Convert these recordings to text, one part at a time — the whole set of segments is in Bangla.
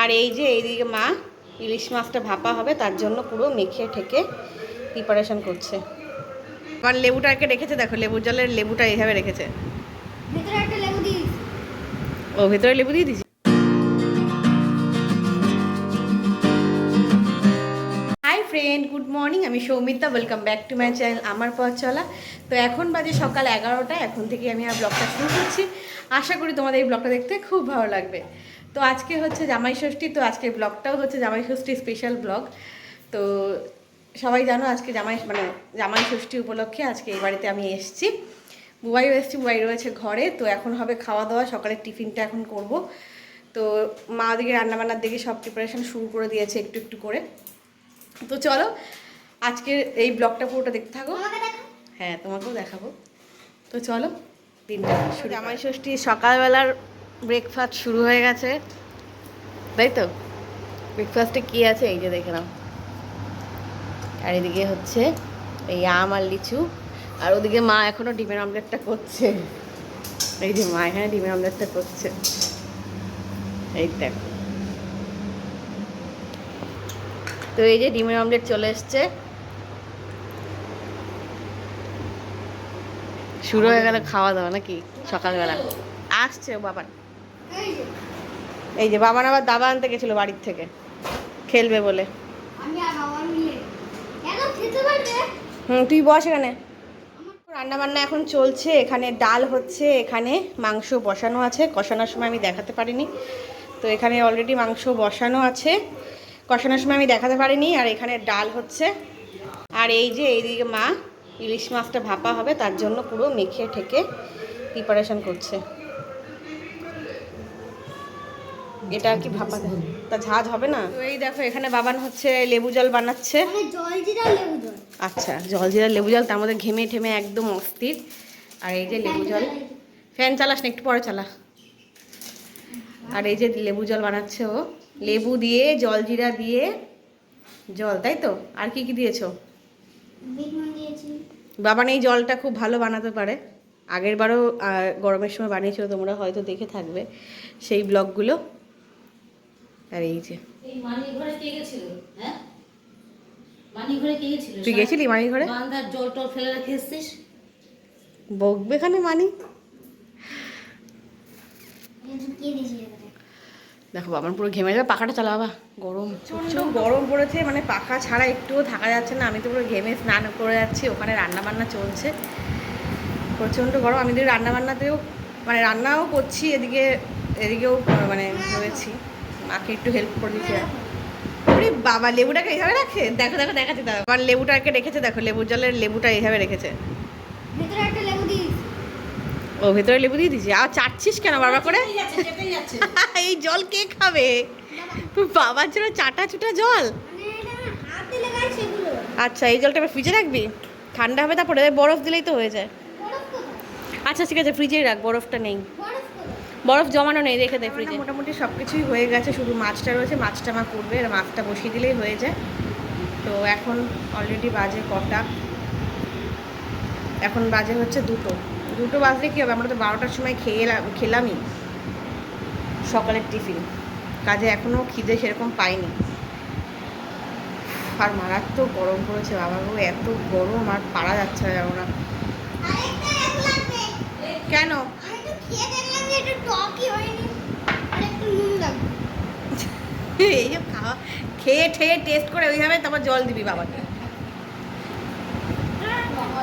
আর এই যে এইদিকে মা ইলিশ মাছটা ভাপা হবে তার জন্য পুরো মেখে ঠেকে প্রিপারেশন করছে। আবার লেবুটাকে রেখেছে দেখো লেবুর জলের লেবুটা এইভাবে রেখেছে। ও ভেতরে লেবু দিয়ে দিছি হাই ফ্রেন্ড গুড মর্নিং আমি Soumita welcome back to my channel আমার পথ চলা। তো এখন বাজে সকাল এগারোটা এখন থেকে আমি আর ব্লগটা শুরু করছি। আশা করি তোমাদের এই ব্লগটা দেখতে খুব ভালো লাগবে। তো আজকে হচ্ছে জামাই ষষ্ঠী তো আজকের ব্লগটাও হচ্ছে জামাই ষষ্ঠী স্পেশাল ব্লগ। তো সবাই জানো আজকে জামাই মানে জামাই ষষ্ঠী উপলক্ষে আজকে এই বাড়িতে আমি এসেছি। বুবাইও এসেছি বুবাই রয়েছে ঘরে তো এখন হবে খাওয়া দাওয়া সকালের টিফিনটা এখন করব। তো মা ওদিকে রান্নাবান্নার দিকে সব প্রিপারেশন শুরু করে দিয়েছে একটু একটু করে। তো চলো আজকের এই ব্লগটা পুরোটা দেখতে থাকো। হ্যাঁ তোমাকেও দেখাবো। তো চলো দিনটা জামাই ষষ্ঠী সকালবেলার ব্রেকফাস্ট শুরু হয়ে গেছে। তাই তো ব্রেকফাস্টে কী আছে? এই যে দেখে নাও। আর এদিকে হচ্ছে এই আম আর লিচু। আর ওদিকে মা এখনও ডিমের অমলেটটা করছে। এই যে মা এখানে ডিমের অমলেটটা করছে। এই দেখো। তো এই যে ডিমের অমলেট চলে এসছে। শুরু হয়ে গেল খাওয়া দাওয়া নাকি? সকালবেলা। আসছে যে এই যে বাবান আবার দাবা আনতে গেছিল বাড়ির থেকে। খেলবে বলে। বাবা হুম তুই বস এখানে। রান্না বান্না এখন চলছে। এখানে ডাল হচ্ছে এখানে মাংস বসানো আছে। কষানোর সময় আমি দেখাতে পারিনি। তো এখানে অলরেডি মাংস বসানো আছে। কষানোর সময় আমি দেখাতে পারিনি। আর এখানে ডাল হচ্ছে। আর এই যে এইদিকে মা ইলিশ মাছটা ভাপা হবে। তার জন্য পুরো মেখে ঠেকে প্রিপারেশন করছে। এটা আর কি ভাপা তা ঝাঁজ হবে না? তো এই দেখো এখানে বাবান হচ্ছে লেবু জল বানাচ্ছে। মানে আচ্ছা জল। জিরা লেবু জল তার মধ্যে ঘেমে ঠেমে একদম অস্থির। আর এই যে লেবু জল ফ্যান চালাস না একটু পরে চালা। আর এই যে লেবু জল বানাচ্ছে ও লেবু দিয়ে জল জিরা দিয়ে জল তাই তো? আর কি কি দিয়েছ? বাবান এই জলটা খুব ভালো বানাতে পারে। আগের বারও গরমের সময় বানিয়েছিল তোমরা হয়তো দেখে থাকবে সেই ব্লগগুলো। আর এই যে। এই মানি ঘরে কে গেছিল? হ্যাঁ? মানি ঘরে কে গেছিল? তুই গেছিলি মানি ঘরে জল টল ফেলে রেখে এসছিস? বকবে এখানে মানি? দেখো আমার পুরো ঘেমে যাবে পাখাটা চালা বাবা গরম। প্রচুর গরম। পড়েছে মানে পাখা ছাড়া একটুও থাকা যাচ্ছে না। আমি তো পুরো ঘেমে স্নান করে যাচ্ছি ওখানে রান্না বান্না চলছে। প্রচণ্ড গরম আমি রান্না বান্নাতেও মানে রান্নাও করছি এদিকে এদিকেও মানে রয়েছি মাকে একটু হেল্প করে দিচ্ছি বাবা লেবুটাকে এইভাবে রাখে? দেখো দেখো দেখাচ্ছি দেখো আমার লেবুটাকে রেখেছে দেখো লেবুর জলের লেবুটা এইভাবে রেখেছে। ও ভেতরে লেবু দিয়ে দিয়েছি। আর চাটছিস কেন বারবার করে? এই জল কে খাবে? বাবার জন্য চাটা চুটা জল? মানে আচ্ছা এই জলটা এবার ফ্রিজে রাখবি? ঠান্ডা হবে তারপরে বরফ দিলেই তো হয়ে যায়। আচ্ছা ঠিক আছে ফ্রিজেই রাখ বরফটা নেই। বরফ জমানো নেই রেখে দে ফ্রিজে মোটামুটি সব কিছুই হয়ে গেছে শুধু মাছটা রয়েছে মাছটা আমার করবে আর মাছটা বসিয়ে দিলেই হয়ে যায়। তো এখন অলরেডি বাজে কটা। এখন বাজে হচ্ছে দুটো। দুটো বাজলে কী হবে? আমরা তো বারোটার সময় খেয়ে খেলামই। সকালের টিফিন। কাজে এখনও খিদে সেরকম পাইনি। আর মারাত্মক গরম পড়েছে বাবা গো এত গরম আর পারা যাচ্ছে না। কেন? খেয়ে দেখলাম যে একটু টকই হয়নি আর একটু নুন লাগবে এই খাওয়া খেয়ে ঠেয়ে টেস্ট করে ওইভাবে তারপর জল দিবি বাবাকে। বাবা।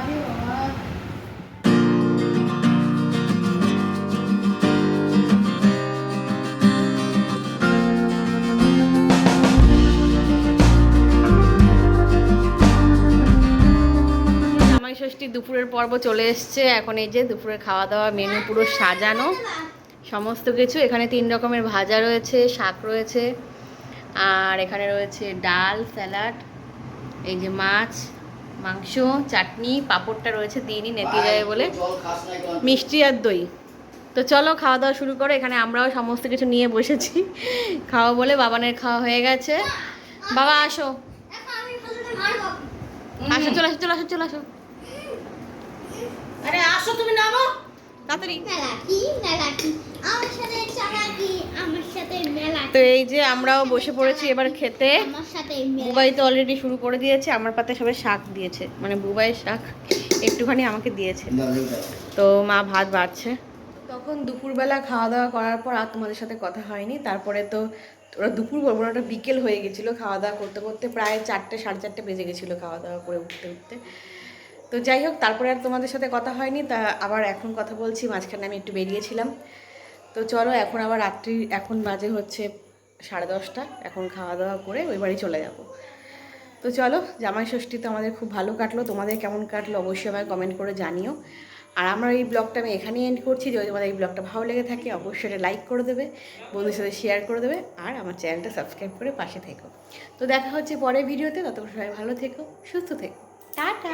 দুপুরের পর্ব চলে এসছে। এখন এই যে দুপুরের খাওয়া দাওয়া মেনু পুরো সাজানো। সমস্ত কিছু। এখানে তিন রকমের ভাজা রয়েছে, শাক রয়েছে, আর এখানে রয়েছে ডাল, স্যালাড, এই যে মাছ, মাংস, চাটনি, পাঁপড়টা রয়েছে দিনই নেতি যায় বলে। মিষ্টি আর দই। তো চলো খাওয়া দাওয়া শুরু করো। এখানে আমরাও সমস্ত কিছু নিয়ে বসেছি। খাওয়া বলে বাবানের খাওয়া হয়ে গেছে। বাবা, আসো। আসো, চলে আসো চলে আসো চলে আসো। আরে আসো তুমি নামো। তাড়াতাড়ি। তো এই যে আমরাও বসে পড়েছি এবার খেতে। আমার সাথে মেলা বুবাই তো অলরেডি শুরু করে দিয়েছে আমার পাতে সবাই শাক দিয়েছে। মানে বুবাইয়ের শাক একটুখানি আমাকে দিয়েছে। তো মা ভাত বাড়ছে। তখন দুপুরবেলা খাওয়া দাওয়া করার পর আর তোমাদের সাথে কথা হয়নি। তারপরে তো ওরা দুপুর বলব না ওটা বিকেল হয়ে গেছিল খাওয়া দাওয়া করতে করতে প্রায় চারটে সাড়ে চারটে বেজে গেছিল খাওয়া দাওয়া করে উঠতে উঠতে। তো যাই হোক, তারপরে আর তোমাদের সাথে কথা হয়নি, তা আবার এখন কথা বলছি, মাঝখানে আমি একটু বেরিয়েছিলাম। তো চলো, এখন আবার রাত্রি, এখন বাজে হচ্ছে সাড়ে দশটা, এখন খাওয়া দাওয়া করে ওই বাড়ি চলে যাব। তো চলো, জামাই ষষ্ঠী তো আমাদের খুব ভালো কাটলো, তোমাদের কেমন কাটলো অবশ্যই আমায় কমেন্ট করে জানিও। আর আমার এই ব্লগটা আমি এখানেই এন্ড করছি, যদি তোমাদের এই ব্লগটা ভালো লেগে থাকে অবশ্যই এটা লাইক করে দেবে বন্ধুর সাথে শেয়ার করে দেবে, আর আমার চ্যানেলটা সাবস্ক্রাইব করে পাশে থেকো। তো দেখা হচ্ছে পরের ভিডিওতে ততক্ষণ সবাই ভালো থেকো, সুস্থ থেকো। টাটা